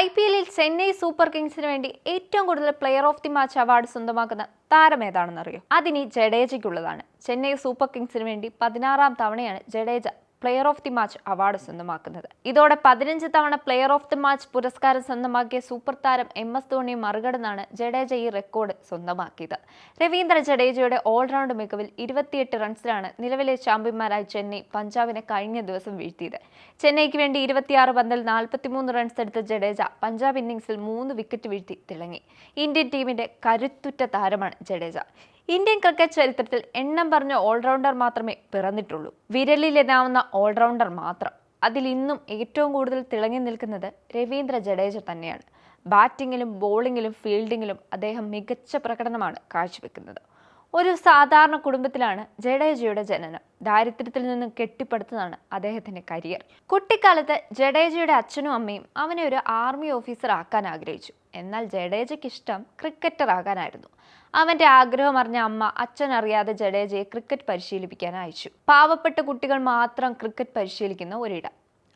I P എല്ലിൽ Chennai super കിങ്സിന് വേണ്ടി ഏറ്റവും കൂടുതൽ player of the match award സ്വന്തമാക്കുന്ന താരം ഏതാണെന്നറിയോ? അതിനി ജഡേജയ്ക്കുള്ളതാണ്. ചെന്നൈ സൂപ്പർ കിങ്സിന് വേണ്ടി പതിനാറാം തവണയാണ് Jadeja player of the match award സ്വന്തമാക്കുന്നത്. ഇതോടെ പതിനഞ്ച് തവണ പ്ലെയർ ഓഫ് ദി മാച്ച് പുരസ്കാരം സ്വന്തമാക്കിയ സൂപ്പർ താരം എം എസ് ധോണി മറികടന്നാണ് ജഡേജ ഈ റെക്കോർഡ് സ്വന്തമാക്കിയത്. രവീന്ദ്ര ജഡേജയുടെ ഓൾറൗണ്ട് മികവിൽ ഇരുപത്തിയെട്ട് റൺസിലാണ് നിലവിലെ ചാമ്പ്യന്മാരായ ചെന്നൈ പഞ്ചാബിനെ കഴിഞ്ഞ ദിവസം വീഴ്ത്തിയത്. ചെന്നൈക്ക് വേണ്ടി ഇരുപത്തിയാറ് പന്തിൽ നാൽപ്പത്തിമൂന്ന് റൺസ് എടുത്ത ജഡേജ പഞ്ചാബ് ഇന്നിംഗ്സിൽ മൂന്ന് വിക്കറ്റ് വീഴ്ത്തി തിളങ്ങി. ഇന്ത്യൻ ടീമിന്റെ കരുത്തുറ്റ താരമാണ് ജഡേജ. ഇന്ത്യൻ ക്രിക്കറ്റ് ചരിത്രത്തിൽ എണ്ണം പറഞ്ഞ ഓൾറൗണ്ടർ മാത്രമേ പിറന്നിട്ടുള്ളൂ. വിരലിലെതാവുന്ന ഓൾറൗണ്ടർ മാത്രം. അതിൽ ഇന്നും ഏറ്റവും കൂടുതൽ തിളങ്ങി നിൽക്കുന്നത് രവീന്ദ്ര ജഡേജ തന്നെയാണ്. ബാറ്റിങ്ങിലും ബോളിങ്ങിലും ഫീൽഡിങ്ങിലും അദ്ദേഹം മികച്ച പ്രകടനമാണ് കാഴ്ചവെക്കുന്നത്. ഒരു സാധാരണ കുടുംബത്തിലാണ് ജഡേജയുടെ ജനനം. ദാരിദ്ര്യത്തിൽ നിന്ന് കെട്ടിപ്പടുത്തതാണ് അദ്ദേഹത്തിന്റെ കരിയർ. കുട്ടിക്കാലത്ത് ജഡേജയുടെ അച്ഛനും അമ്മയും അവനെ ഒരു ആർമി ഓഫീസർ ആക്കാൻ ആഗ്രഹിച്ചു. എന്നാൽ ജഡേജയ്ക്ക് ഇഷ്ടം ക്രിക്കറ്റർ ആകാനായിരുന്നു. അവന്റെ ആഗ്രഹം അറിഞ്ഞ അമ്മ അച്ഛൻ അറിയാതെ ജഡേജയെ ക്രിക്കറ്റ് പരിശീലിപ്പിക്കാൻ അയച്ചു. പാവപ്പെട്ട കുട്ടികൾ മാത്രം ക്രിക്കറ്റ് പരിശീലിക്കുന്ന ഒരിടം.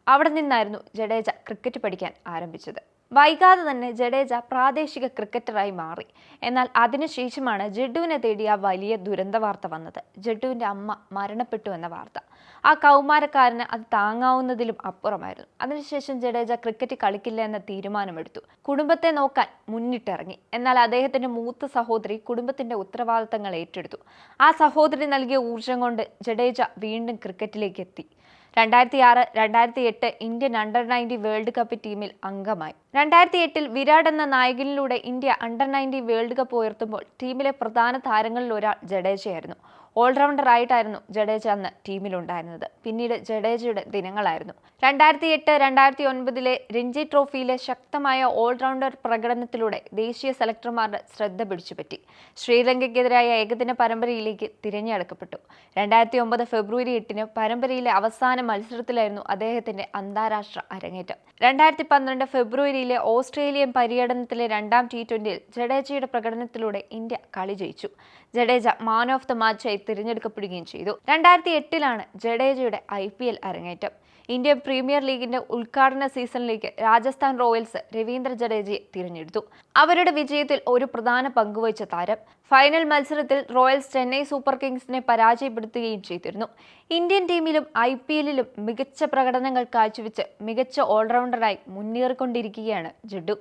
അവിടെ നിന്നായിരുന്നു ജഡേജ ക്രിക്കറ്റ് പഠിക്കാൻ ആരംഭിച്ചത്. വൈകാതെ തന്നെ ജഡേജ പ്രാദേശിക ക്രിക്കറ്ററായി മാറി. എന്നാൽ അതിനുശേഷമാണ് ജഡുവിനെ തേടി ആ വലിയ ദുരന്ത വാർത്ത വന്നത്. ജഡുവിന്റെ അമ്മ മരണപ്പെട്ടു എന്ന വാർത്ത. ആ കൗമാരക്കാരന് അത് താങ്ങാവുന്നതിലും അപ്പുറമായിരുന്നു. അതിനുശേഷം ജഡേജ ക്രിക്കറ്റ് കളിക്കില്ല എന്ന തീരുമാനമെടുത്തു. കുടുംബത്തെ നോക്കാൻ മുന്നിട്ടിറങ്ങി. എന്നാൽ അദ്ദേഹത്തിന്റെ മൂത്ത സഹോദരി കുടുംബത്തിന്റെ ഉത്തരവാദിത്തങ്ങൾ ഏറ്റെടുത്തു. ആ സഹോദരി നൽകിയ ഊർജം കൊണ്ട് ജഡേജ വീണ്ടും ക്രിക്കറ്റിലേക്ക് എത്തി. രണ്ടായിരത്തി ആറ് രണ്ടായിരത്തി എട്ട് Indian under ninety world cup ടീമിൽ അംഗമായി. രണ്ടായിരത്തി എട്ടിൽ വിരാട് എന്ന നായകനിലൂടെ India under ninety world cup ഉയർത്തുമ്പോൾ ടീമിലെ പ്രധാന താരങ്ങളിൽ ഒരാൾ ജഡേജയായിരുന്നു. ഓൾറൗണ്ടർ ആയിട്ടായിരുന്നു ജഡേജ അന്ന് ടീമിലുണ്ടായിരുന്നത്. പിന്നീട് ജഡേജയുടെ ദിനങ്ങളായിരുന്നു. രണ്ടായിരത്തി എട്ട് രണ്ടായിരത്തി ഒൻപതിലെ രഞ്ജി ട്രോഫിയിലെ ശക്തമായ ഓൾറൗണ്ടർ പ്രകടനത്തിലൂടെ ദേശീയ സെലക്ടർമാരുടെ ശ്രദ്ധ പിടിച്ചുപറ്റി. ശ്രീലങ്കയ്ക്കെതിരായ ഏകദിന പരമ്പരയിലേക്ക് തിരഞ്ഞെടുക്കപ്പെട്ടു. രണ്ടായിരത്തി ഒമ്പത് ഫെബ്രുവരി എട്ടിന് പരമ്പരയിലെ അവസാന മത്സരത്തിലായിരുന്നു അദ്ദേഹത്തിന്റെ അന്താരാഷ്ട്ര അരങ്ങേറ്റം. രണ്ടായിരത്തി പന്ത്രണ്ട് ഫെബ്രുവരിയിലെ ഓസ്ട്രേലിയൻ പര്യടനത്തിലെ രണ്ടാം ടി ട്വന്റിയിൽ ജഡേജയുടെ പ്രകടനത്തിലൂടെ ഇന്ത്യ കളി ജയിച്ചു. ജഡേജ മാൻ ഓഫ് ദ മാച്ചായി തിരഞ്ഞെടുക്കപ്പെടുകയും ചെയ്തു. രണ്ടായിരത്തി എട്ടിലാണ് ജഡേജയുടെ ഐ പി എൽ അരങ്ങേറ്റം. ഇന്ത്യൻ പ്രീമിയർ ലീഗിന്റെ ഉദ്ഘാടന സീസണിലേക്ക് രാജസ്ഥാൻ റോയൽസ് രവീന്ദ്ര ജഡേജയെ തിരഞ്ഞെടുത്തു. അവരുടെ വിജയത്തിൽ ഒരു പ്രധാന പങ്കുവഹിച്ച താരം ഫൈനൽ മത്സരത്തിൽ റോയൽസ് ചെന്നൈ സൂപ്പർ കിങ്സിനെ പരാജയപ്പെടുത്തുകയും ചെയ്തിരുന്നു. ഇന്ത്യൻ ടീമിലും ഐ പി എല്ലിലും മികച്ച പ്രകടനങ്ങൾ കാഴ്ചവെച്ച് മികച്ച ഓൾറൗണ്ടറായി മുന്നേറിക്കൊണ്ടിരിക്കുകയാണ് ജഡു.